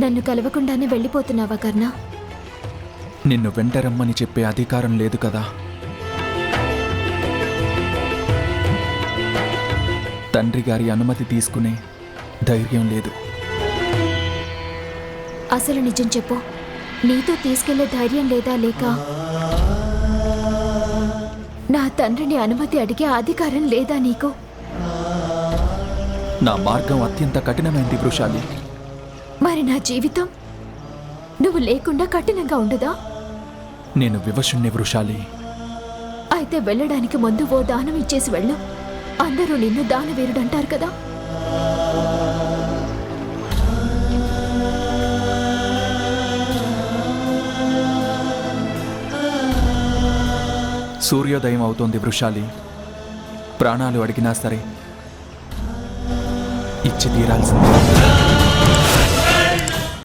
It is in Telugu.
నన్ను కలవకుండానే వెళ్ళిపోతున్నావా కర్ణ? నిన్ను వెంటరమ్మని చెప్పే అధికారం లేదు కదా. తండ్రి గారి అనుమతి తీసుకునే ధైర్యం లేదు. అసలు నిజం చెప్పు. నీతో తీసుకెళ్ళే ధైర్యం లేదా లేక నా తండ్రిని అనుమతి అడిగే అధికారం లేదా నీకు? నా మార్గం అత్యంత కఠినమైంది వృషాలి. మరి నా జీవితం నువ్వు లేకుండా కఠినంగా ఉండదా? నేను వివశుణ్ణి వృషాలి. అయితే వెళ్ళడానికి ముందు ఓ దానం ఇచ్చేసి వెళ్ళు. అందరూ నిన్ను దానవీరుడంటారు కదా? సూర్యోదయం అవుతోంది వృషాలి. ప్రాణాలు అడిగినా సరే ఇచ్చి తీరాల్సిందే.